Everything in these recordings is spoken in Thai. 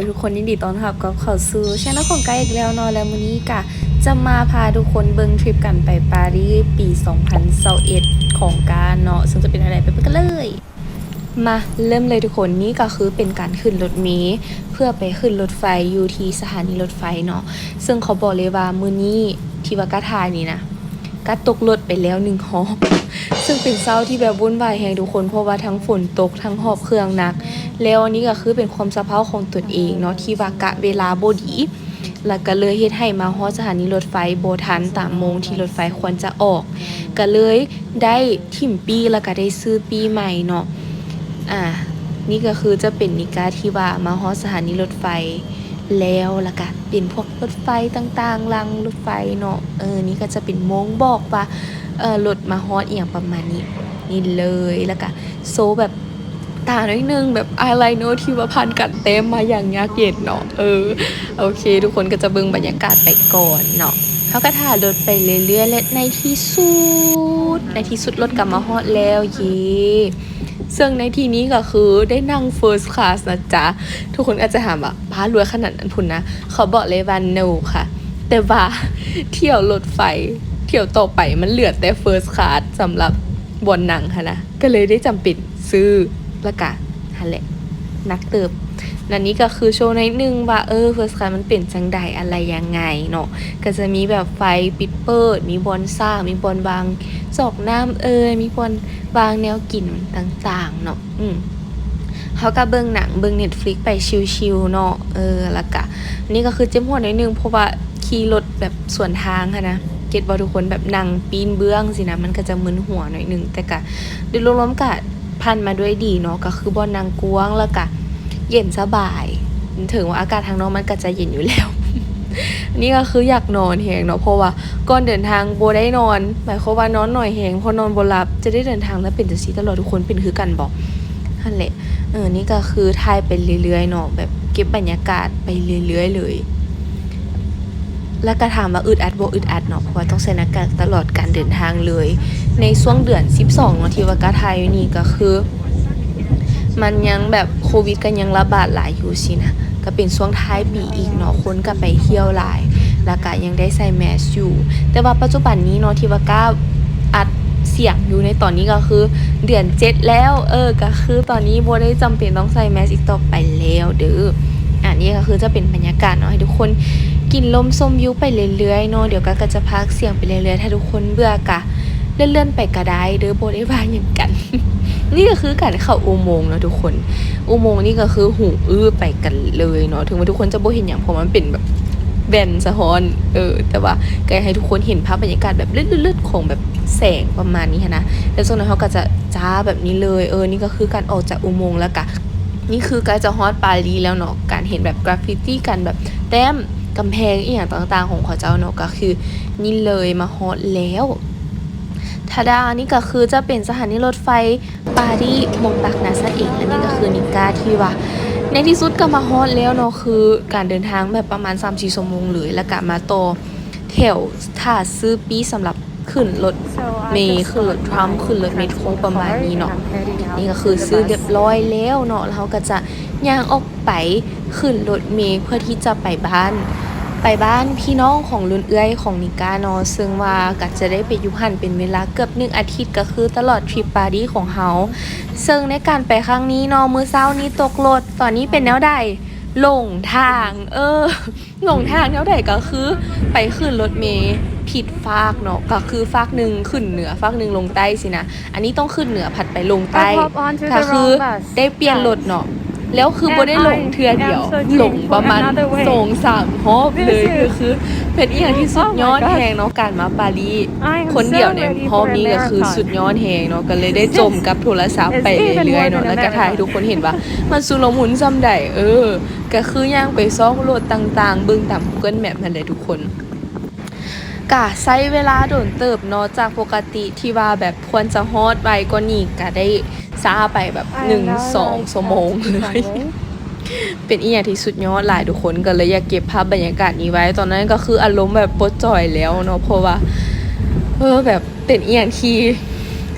ดีทุกคนยินดีต้อนรับกับเข้าสู่ช่องของไกด์อีกแล้วเนาะแล้วมื้อนี้กะจะมาพาทุกคนเบิ่งทริปกันไปปารีสปี 2021ของกาเนาะซึ่งจะเป็นอะไรไปเบิ่งกันเลยมาเริ่มเลยทุกคนนี่ก็คือเป็นการขึ้นรถเมล์เพื่อไปขึ้นรถไฟอยู่ที่สถานีรถไฟเนาะซึ่งเขาบอกเลยว่ามื้อนี้ที่ว่ากะทายนี่นะกะตกรถไปแล้วหนึ่งหอบซึ่งเป็นเศร้าที่แบบวุ่นวายแฮงทุกคนเพราะว่าทั้งฝนตกทั้งหอบเครื่องหนัก แล้วอันนี้ก็คือเป็นความสะเพร่าของตนเองเนาะที่ว่ากะเวลาบดีแล้วก็เลยเฮ็ดให้มาฮอดสถานีรถไฟโบทันตามโมงที่รถไฟควรจะออก ก็เลยได้ทิ่มปีแล้วก็ได้ซื้อปีใหม่เนาะอ่านี่ก็คือจะเป็นนิกาที่ว่ามาฮอดสถานีรถไฟแล้วแล้วก็เป็นพวกรถไฟต่างๆรางรถไฟเนาะเออนี่ก็จะเป็นโมงบอกว่าเออรถมาฮอดอีหยังประมาณนี้นี่เลยแล้วก็โซแบบ ตาหน่อยนึงแบบอายไลเนอร์ที่ว่าพันกัดเต็มมาอย่างยากเย็นเนาะเออโอเค ทุกคนก็จะบิ่งบรรยากาศไปก่อนเนาะเขาก็ถ่ายรถไปเรื่อยๆและในที่สุด ในที่สุดรถกลับมาฮอดแล้วเย่ซึ่งในที่นี้ก็คือได้นั่ง first class นะจ๊ะ ทุกคนอาจจะถามว่าบ้ารวยขนาดนั้นพุ่นนะ เขาบอกเลยว่า no ค่ะ แต่ว่าเที่ยวรถไฟ เที่ยวต่อไปมันเหลือแต่ first class สำหรับบนหนังค่ะนะ ก็เลยได้จำเป็นซื้อ ละกะฮันแหละนักเติบนันนี้ก็คือโชว์ในอยนึงว่าเออ first class มันเป็นจังใดอะไรยังไงเนาะก็จะมีแบบไฟปิดเปิด มีบอลซ่ามีบอลวางจอกน้ำเอยมีบอลวางแนวกลิ่นต่างๆเนาะอืมเขาก็เบิ่งหนังเบิ่ง Netflix ไปชิลๆเนาะเออแล้วก็นนี้ก็คือเจ็บหัวน่อยนึงเพราะว่าขี่รถแบบสวนทางค่ะนะเก็ตบอลทุกคนแบบนั่งปีนเบื้องสินะมันก็จะมึนหัวหน่อยนึงแต่ก็ดยรวมๆก็ พันมาด้วยดีเนาะก็คือบอลนางกวางแล้วก็เย็นสบาย ถึงว่าอากาศทางนอกมันก็จะเย็นอยู่แล้ว นี่ก็คืออยากนอนแหงเนาะเพราะว่าก่อนเดินทางโบได้นอน หมายความว่านอนหน่อยแหงพอนอนบนรับจะได้เดินทางแล้วเป็นจังซี่ตลอดทุกคนเป็นคือกันบอกนั่นแหละเออนี่ก็คือถ่ายไปเรื่อยๆเนาะแบบเก็บบรรยากาศไปเรื่อยๆเลย แล้วก็ถามว่าอึดอัดโบอึดอัดเนาะเพราะว่าต้องใส่หน้ากากตลอดการเดินทางเลย ในช่วงเดือน 12เนาะที่ว่ากาไทยนี่ก็คือ มันยังแบบโควิดก็ยังระบาดหลายอยู่สินะก็เป็นช่วงท้ายปีอีกเนาะคนก็ไปเที่ยวหลาย แล้วก็ยังได้ใส่แมสอยู่ แต่ว่าปัจจุบันนี้เนาะที่ว่าก้าอัดเสียงอยู่ในตอนนี้ก็คือเดือนเจ็ดแล้ว เออก็คือตอนนี้โบได้จำเป็นต้องใส่แมสอีกต่อไปแล้วเด้ออันนี้ก็คือจะเป็นบรรยากาศเนาะให้ทุกคนกินลมส้มยุไปเรื่อยๆเนาะเดี๋ยวก็จะพักเสียงไปเรื่อยๆ ถ้าทุกคนเบื่อกะ เลื่อนๆไปก็ได้เด้อโบได้ว่าอย่างกัน นี่ก็คือการเข้าอุโมงค์เนาะทุกคน อุโมงค์นี่ก็คือหูอื้อไปกันเลยเนาะถึงว่าทุกคนจะโบเห็นอย่างเพราะมันเป็นแบบแบนสะท้อน เออ แต่ว่าก็ให้ทุกคนเห็นภาพบรรยากาศแบบเลื่นๆของแบบแสงประมาณนี้นะ แล้วส่วนนั้นเขาก็จะจ้าแบบนี้เลย เออ นี่ก็คือการออกจากอุโมงค์แล้วกะ นี่คือการจะฮอตปารีแล้วเนาะ การเห็นแบบกราฟฟิตี้กันแบบแต้มกำแพงอีกอย่างต่างๆ ของเขาเจ้าเนาะก็คือ นี่เลยมาฮอตแล้ว ทาดานี่ก็คือจะเป็นสถานีรถไฟปารีสมงตักนาซะเองอันนี้ก็คือนิก้าที่ว่า ในที่สุดก็มาฮอดแล้วเนาะคือการเดินทางแบบประมาณ3 4ชั่วโมงเลยแล้วก็มาต่อแถวถ้าซื้อปีสำหรับขึ้นรถเมย์ขึ้นรถทรัมป์ขึ้นรถเมโทรประมาณนี้เนาะนี่ก็คือซื้อเรียบร้อยแล้วเนาะแล้วเขาก็จะย่างออกไปขึ้นรถเมล์เพื่อที่จะไปบ้าน ไปบ้านพี่น้องของลุนเอื้อยของนิกาเนาะซึ่งว่าก็จะได้ไปอยุหันเป็นเวลาเกือบหนึ่งอาทิตย์ก็คือตลอดทริปปารีสของเฮาซึ่งในการไปครั้งนี้เนาะมื้อเช้านี้ตกรถตอนนี้เป็นแนวใดหลงทาง เออหลงทางแนวใดก็คือ ไปขึ้นรถเมล์ผิดฟากเนาะก็คือฟากหนึ่งขึ้นเหนือฟากหนึ่งลงใต้สินะอันนี้ต้องขึ้นเหนือผัดไปลงใต้ I hop onto ก็ the คือ wrong bus. ได้เปลี่ยนรถเนาะ แล้วคือบ่ได้หลงเทือเดียว And I'm searching หลงประมาณ for another way. สองสามฮอบเลย This is- คือคือเป็นอีกอย่างที่สุด Oh my ยอด God แหงเนาะการมาปารีส I am คนเดียว so ใน ready ฮอบ for a นี้ก็คือ marathon. สุดยอดแหงเนาะก็เลยได้จมกับโทรศัพท์ไป It's even เรื่อย more ๆเนาะ than a แล้วก็ถ่ายให้ marathon. ทุกคนเห็นว่า มันสุรมุนซ้ำใดเออ ก็คือย่างไปซอกรถต่าง ๆ เบิ่งตาม Google Map นั่นแหละทุกคน กะใช้เวลาโดนเติบเนาะจากปกติที่ว่าแบบควรจะฮอดไวกว่านี้ก็ได้ซาไปแบบ I หนึ่ง am now สอง like ชั่วโมง at เลย Sunday. เป็นอีอย่างที่สุดยอดหลายทุกคนก็เลยอยากเก็บภาพบรรยากาศนี้ไว้ ตอนนั้นก็คืออารมณ์แบบปลดจอยแล้วเนาะเพราะว่าเออแบบเป็นอีอย่างที่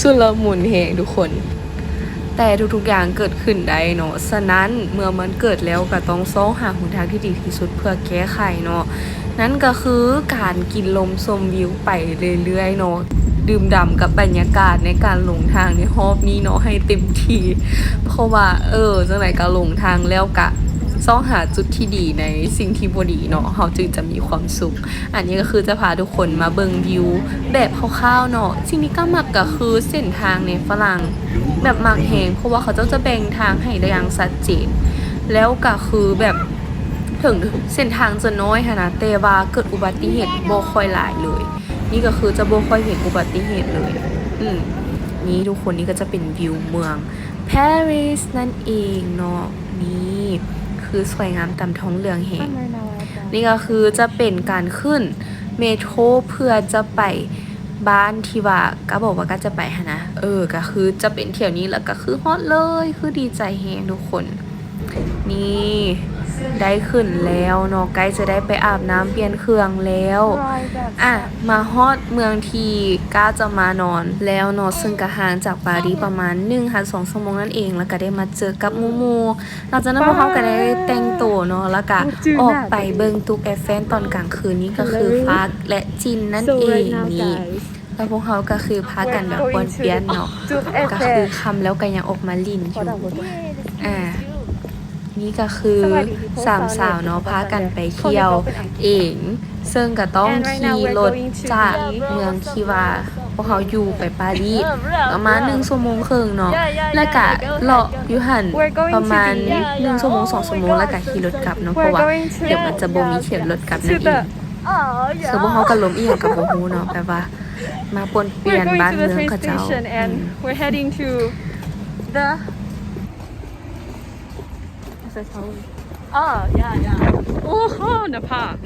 สุดละมุนแหงทุกคน แต่ทุกๆอย่างเกิดขึ้นได้เนาะฉะนั้นเมื่อมันเกิดแล้วก็ต้องซ้องหาหนทางที่ดีที่สุดเพื่อแก้ไขเนาะนั่นก็คือการกินลมชมวิวไปเรื่อยๆเนาะดื่มด่ำกับบรรยากาศในการหลงทางในฮอบนี้เนาะให้เต็มที่เพราะว่า เออจังไหนก็หลงทางแล้วกะซ่องหาจุดที่ดีในสิ่งที่บดีเนาะเขาจึงจะมีความสุข อันนี้ก็คือจะพาทุกคนมาเบิงวิวแบบคร่าวๆเนาะสิ่งที่ก็มักก็คือเส้นทางในฝรั่ง แบบมักแหงเพราะว่าเขาเจ้าจะแบ่งทางให้ได้อย่างชัดเจนแล้วก็คือแบบถึงเส้นทางจะน้อยขนาดแต่ว่าเกิดอุบัติเหตุบ่ค่อยหลายเลย นี่ก็คือจะบ่ค่อยเห็นอุบัติเหตุเลย อืมนี่ทุกคนนี่ก็จะเป็นวิวเมืองปารีสนั่นเองเนาะนี่คือสวยงามตามท้องเรืองแหงนี่ก็คือจะเป็นการขึ้นเมโทรเพื่อจะไป บ้านที่ว่าก็บอกว่าก็จะไปฮะนะ เออ ก็คือจะเป็นเที่ยวนี้แล้วก็คือฮอตเลย คือดีใจแฮงทุกคน นี่ ได้ขึ้นแล้วเนาะใกล้จะได้ไปอาบน้ำเปลี่ยนเครื่องแล้วอะมาฮอตเมืองทีก้าจะมานอนแล้วเนาะซึ่งก็ห่างจากปารีสประมาณ1ถึง2ชั่วโมงนั่นเอง แล้วก็ได้มาเจอกับหมูมูหลังจากนั้นพวกเขาก็ได้แต่งตัวเนาะแล้วก็ออกไปเบิ่งตุกแอฟเฟนตอนกลางคืนนี้ก็คือฟ้าและจินนั่น So เอง right now, นี่ guys, แล้วพวกเขาก็คือพากันแบบวนเปียนเนาะ Tour ก็คือ Eiffel. คำแล้วก็ยังออกมาลินอยู่ Voilà, voilà. อ่า นี่ก็คือสามสาวเนาะพากันไปเที่ยวเอง ซึ่งก็ต้องขี่รถจากเมืองที่ว่าพวกเขาอยู่ไปปารีสประมาณหนึ่งชั่วโมงครึ่งเนาะแล้วก็เลาะอยู่หันประมาณหนึ่งชั่วโมงสองชั่วโมงแล้วก็ขี่รถกลับเนาะเพราะว่าเดี๋ยวมันจะบ่มีเขียนรถกลับนั่น To เอง the คือพวกเขาก็ล้มเอียงกับโบฮูเนาะแปลว่า มาปนเปลี่ย we're นบ้าน going to เมื the อง train กับเจ้า station อื and ม we're heading to the Eiffel Tower. Oh yeah yeah. Oh Nepal.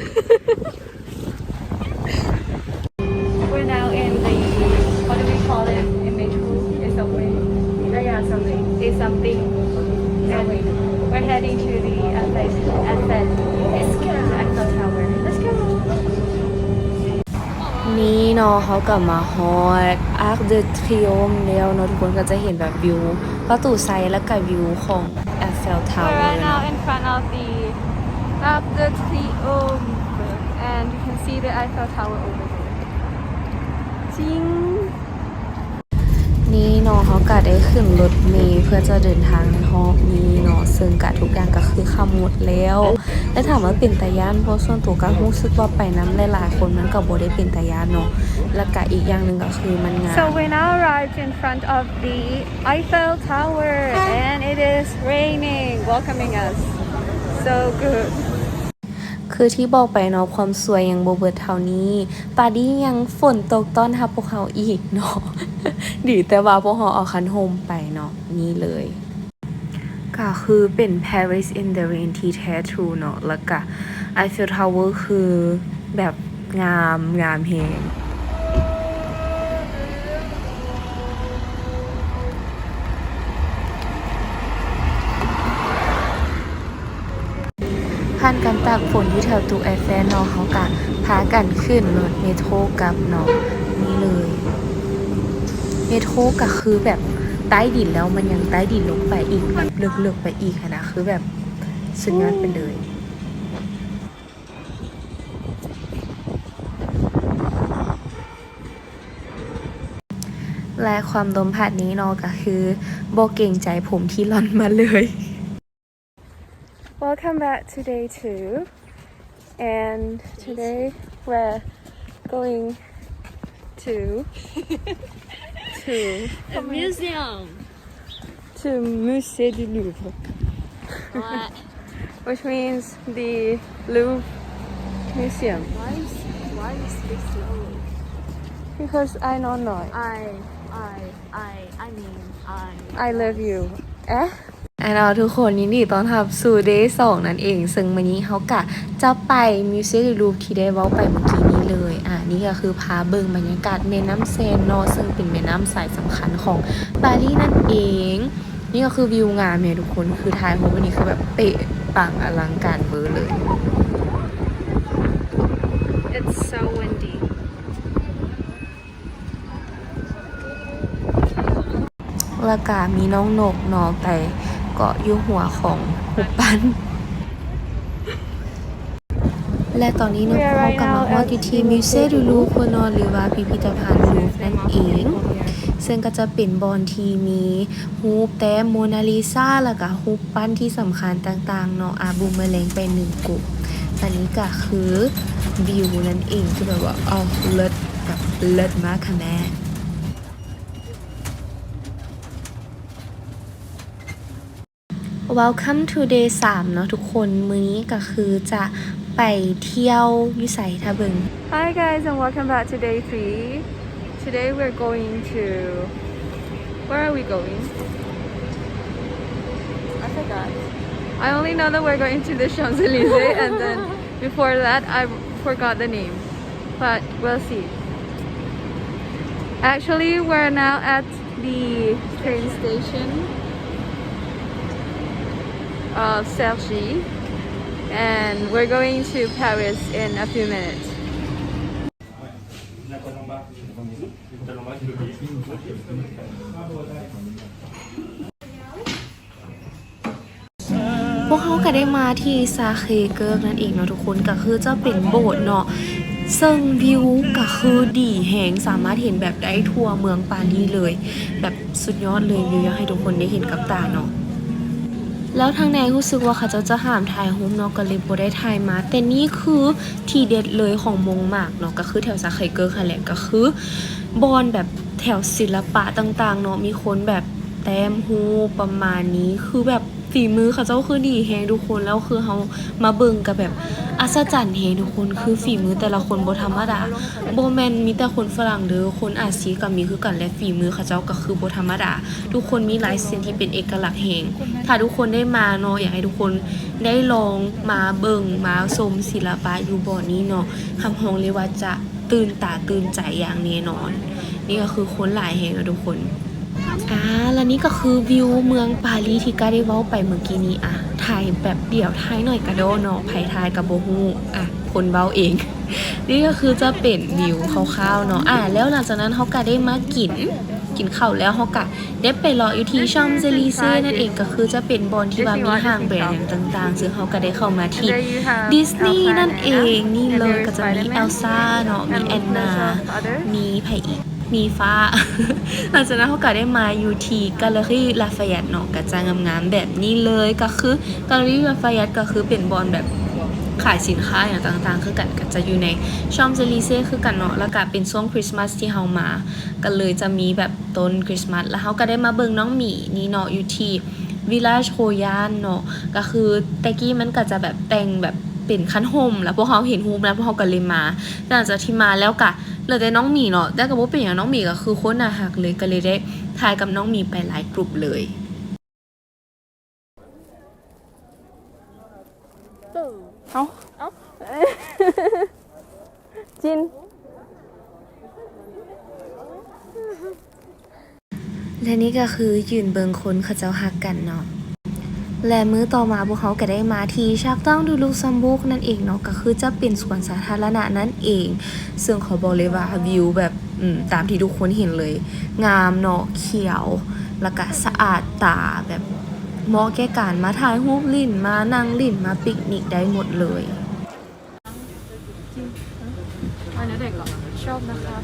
we're now in the what do we call it? In metro? It's subway. Oh, yeah, subway. It's something. Subway. We're heading to the Eiffel Eiffel. Eiffel Tower. Let's go. นี่เนาะเขากลับมาฮอตอาร์คเดอะทริโอมแล้วเนาะทุกคนก็จะเห็นแบบวิวประตูไซและก็วิวของ เฟลทาว We're เวอ right ร์ now เนาะ in front of the Arc de Triomphe and you can see the Eiffel Tower over there. จริง นี่เนาะเขาก็ได้ขึ้นรถเมล์เพื่อจะเดินทางในฮอบนี้เนาะซึ่งกะทุกอย่างก็คือขำหมดแล้ว และถามว่าเป็นตาย่านเพราะส่วนตัวก็รู้สึกว่าไปน้ำหลายๆคนมันก็บ่ได้เป็นตาย่านเนาะแล้วก็อีกอย่างหนึ่งก็คือมันงาม So we now arrived in front of the Eiffel Tower and it is raining welcoming us. So good. คือที่บอกไปเนาะความสวยยังโบเบิดเท่านี้ปารีสยังฝนตกต้อนรับพวกเขาอีกเนาะดีแต่ว่าพวกเขาเอาคันโฮมไปเนาะนี่เลย ก็คือเป็น Paris in the rain ที่แท้ทรูเนาะแล้วก็ Eiffel Tower คือแบบงามงามเฮงผ่านการตากฝนที่แถวตูไอแฟนเนาะเขากะพากันขึ้นรถเมโทรกับเนาะนี่เลย เมโทรก็คือแบบ ใต้ดินแล้วมันยังใต้ดินลงไปอีกแบบลึกๆไปอีกอะนะคือแบบสุดยอดไปเลยและความดมผัดนี้เนาะก็คือโบเก่งใจผมที่ร่อนมาเลย Welcome back to day two and today we're going to to The museum. to Musée du Louvre What? which means the Louvre Museum Why you, why you speak slowly? because I don't know I, I, I, I mean, I. I love you เอ๊ะอันเราทุกคนยินดีต้อนรับสู่ day สองนั่นเอง ซึ่งวันนี้เขากะจะไปมิวเซียมลูฟที่ได้เว้าไปเมื่อกี้นี้ เลยอ่านี่ก็คือพาเบิงบรรยากาศแม่น้ำเซนเนาะซึ่งเป็นแม่น้ำสายสำคัญของปารีสนั่นเอง นี่ก็คือวิวงามเนี่ยทุกคนคือทายโฮวันนี้คือแบบเป๊ะปังอลังการเบอร์เลย It's so windy. แล้วก็มีน้องนกเนาะไปเกาะอยู่หัวของหุบปั้น และตอนนี้เนาะเขากำลังว่าที่ที่มิวเซดูลูโคนอหรือว่าพิพิธภัณฑ์ลูฟร์นั่นเอง ซึ่งก็จะเป็นบอนที่มีฮูปแต้มโมนาลิซาแล้วก็ฮูปปั้นที่สำคัญต่างๆเนาะอาบูมแมลงไปหนึ่งกลุ่มอันนี้ก็คือวิวนั่นเองคือแบบว่าเอาเลิศแบบเลิศมากค่ะแม่ Welcome to day 3เนาะทุกคนมื้อนี้ก็คือจะ ไปเที่ยวอยุไสทะเบิง Hi guys and welcome back to day three. Today we're going to. Where are we going? I forgot. I only know that we're going to the Champs Elysees and then before that I forgot the name. But we'll see. Actually, we're now at the train station of Cergy and we're going to Paris in a few minutes. พวกเขาก็ได้มาที่ซาเคเกิร์กนั่นเองเนาะทุกคนก็คือจะเป็นโบสถ์เนาะซึ่งวิวก็คือดีแหงสามารถเห็นแบบได้ทั่วเมืองปารีสเลย แบบสุดยอดเลยวิวอยากให้ทุกคนได้เห็นกับตาเนาะ แล้วทางในรู้สึกว่าเขาเจ้าจะห้ามถ่ายรูปเนาะก็เลยบ่ได้ถ่ายมา แต่นี่คือทีเด็ดเลยของมงมากเนาะก็คือแถวซาเคเกอร์ค่ะแหละก็คือบอนแบบแถวศิลปะต่างๆเนาะมีคนแบบแต้มฮูประมาณนี้คือแบบ ฝีมือเขาเจ้าคือดีแฮงทุกคนแล้วคือเขามาเบิ่งกับแบบอัศจรรย์แฮงทุกคนคือฝีมือแต่ละคนบ่ธรรมดาบ่แมนมีแต่คนฝรั่งเด้อคนอาซีก็มีคือกันและฝีมือเขาเจ้าก็คือบ่ธรรมดา ทุกคนมีลายเส้นที่เป็นเอกลักษณ์แฮงถ้าทุกคนได้มาเนาะอยากให้ทุกคนได้ลองมาเบิ่งมาชมศิลปะอยู่บ่อนี้เนาะคำฮ้องเลยว่าจะตื่นตาตื่นใจอย่างแน่นอน นี่ก็คือคนหลายแฮงอะทุกคน อ่าแล้วนี่ก็คือวิวเมืองปารีสที่ก้าได้เว้าไปเมื่อกี้นี้อะถ่ายแบบเดี่ยวถ่ายหน่อยกระโดเนาะไผถ่ายกับโบฮูอะคนเว้าเอง นี่ก็คือจะเป็นวิวคร่าวๆเนาะอะแล้วหลังจากนั้นเขาก็ได้มากินกินข้าวแล้วเขาก็ได้ไปรออยู่ที่ชอมเซลีเซ่นั่นเองก็คือจะเป็นบอนที่ว่ามีห้างแบรนด์อย่างต่างๆ ซึ่งเขาก็ได้เข้ามาที่ And there you have ดิสนีย์ Elsa นั่น and เอง Anna. นี่ And เลย there's ก็จะมี Spider-Man เอลซ่าเนาะมี and แอนนา lots of other มีไผอีก มีฟ้า หลังจากนั้นเขาก็ได้มาอยู่ที่กาแล็รี่ลาฟายตเนาะก็จะงามๆแบบนี้เลยก็คือกาแล็รี่ลาฟายตก็คือเป็นบอลแบบขายสินค้าอย่างต่างๆ คือกันก็จะอยู่ในชอมเซลีเซ่คือกันเนาะแล้วก็เป็นช่วงคริสต์มาสที่เฮามาก็เลยจะมีแบบต้นคริสต์มาสแล้วเขาก็ได้มาเบิ่งน้องหมีนี่เนาะอยู่ที่วิลลาโชยานเนาะก็คือแต่กี้มันก็จะแบบแต่งแบบ เป็นคันโฮมแล้วพวกเขาเห็นฮูมแล้วพวกเขาก็เลยมาหลังจากที่มาแล้วก็เหลือแต่น้องหมีเนาะแต่ก็บ่เป็นอย่างน้องหมีก็คือโคนน่าหักเลยก็เลยได้ถ่ายกับน้องหมีไปหลายกลุ่มเลยเอาเอาจินและนี่ก็คือยืนเบิงคนเขาเจ้าฮักกันเนาะ และมื้อต่อมาพวกเขาก็ได้มาที่ชากต้องดูลูกซัมบุกนั่นเองเนาะก็คือจะเป็นสวนสาธารณะนั่นเอง ซึ่งขาบอกเลยว่าวิวแบบตามที่ทุกคนเห็นเลย งามเนาะเขียว แล้วก็สะอาดตาแบบเหมาะแก่การมาถ่ายรูปลิ่นมานั่งลิ่นมาปิกนิกได้หมดเลยอันนี้เด็กเหรอชอบนะคะ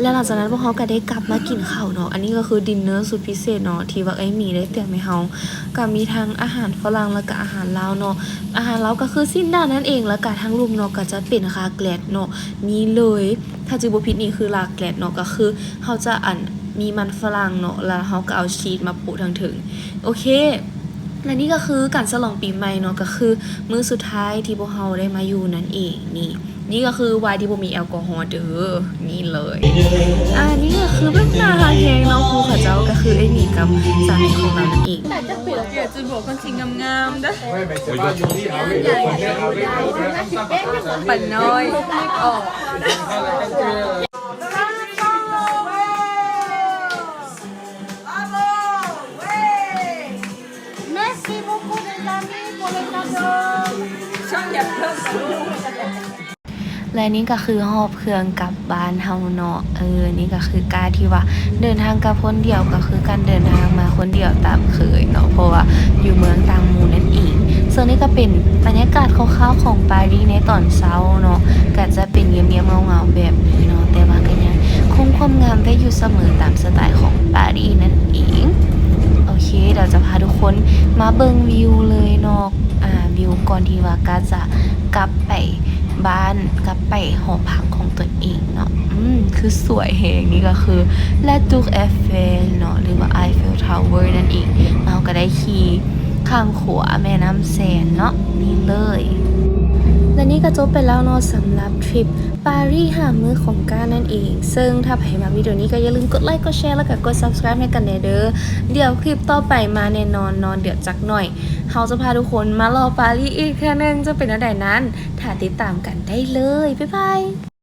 แล้วหลังจากนั้นพวกเขาก็ได้กลับมากินข้าวเนาะ อันนี้ก็คือดินเนอร์สุดพิเศษเนาะที่ว่าไอ้หมีได้เตรียมให้เฮาก็มีทั้งอาหารฝรั่งแล้วก็อาหารลาวเนาะ อาหารลาวก็คือสิ้นด้านนั่นเองแล้วก็ทั้งรุมเนาะก็จะเป็นคาแกลดเนาะนี่เลย ถ้าจือบ่ผิดนี่คือลาแกลดเนาะก็คือเฮาจะอันมีมันฝรั่งเนาะแล้วเฮาก็เอาชีสมาปะทั้งถึง โอเคและนี่ก็คือการฉลองปีใหม่เนาะก็คือมื้อสุดท้ายที่พวกเราได้มาอยู่นั่นเองนี่ นี่ก็คือวายที่บ่มีแอลกอฮอล์เด้อนี่เลย อ่านี่ก็คือแบบนาฮักแฮงเนาะครูเขาเจ้าก็คือไอ้หมีกับสามีของเรานั่นเองอยากจะบอกคนจริงงามๆนะปั่ปั่นน้อยออก Merci beaucoup les amis pour les cadeaux. ช่องอยากเพิ่ม และนี่ก็คือหอบเครื่องกลับบ้านเฮาเนาะเออ นี่ก็คือการที่ว่าเดินทางกับคนเดียวก็คือการเดินทางมาคนเดียวตามเคยเนาะเพราะว่าอยู่เมืองต่างหมู่นั่นเองส่วนนี้ก็เป็นบรรยากาศคร่าวๆของปารีสในตอนเช้าเนาะก็จะเป็นเงียบๆเงาๆแบบนี้เนาะแต่ว่าก็ยังคงความงามไว้อยู่เสมอตามสไตล์ของปารีสนั่นเองโอเคเดี๋ยวจะพาทุกคนมาเบิงวิวเลยเนาะอ่าวิวก่อนที่ว่าก็จะกลับไป บ้านกลับไปหอพักของตัวเองเนาะอืมคือสวยแหงนี่ก็คือและตุกเอฟเฟลเนาะหรือว่าไอเฟลทาวเวอร์นั่นเองเราก็ได้ขี่ข้ามขัวแม่น้ำแสนเนาะนี่เลย และนี่ก็จบไปแล้วเนาะสำหรับทริปปารีสหามือของก้านั่นเอง ซึ่งถ้าใครมาวิดีโอนี้ก็อย่าลืมกดไลค์กดแชร์แล้วก็กด subscribe ให้กันเด้อเดี๋ยวคลิปต่อไปมาแน่นอนนอนเดี๋ยวจักหน่อยเขาจะพาทุกคนมารอปารีสอีกครั้งนึงจะเป็นอะไรนั้น ถ้าติดตามกันได้เลย บ๊ายบาย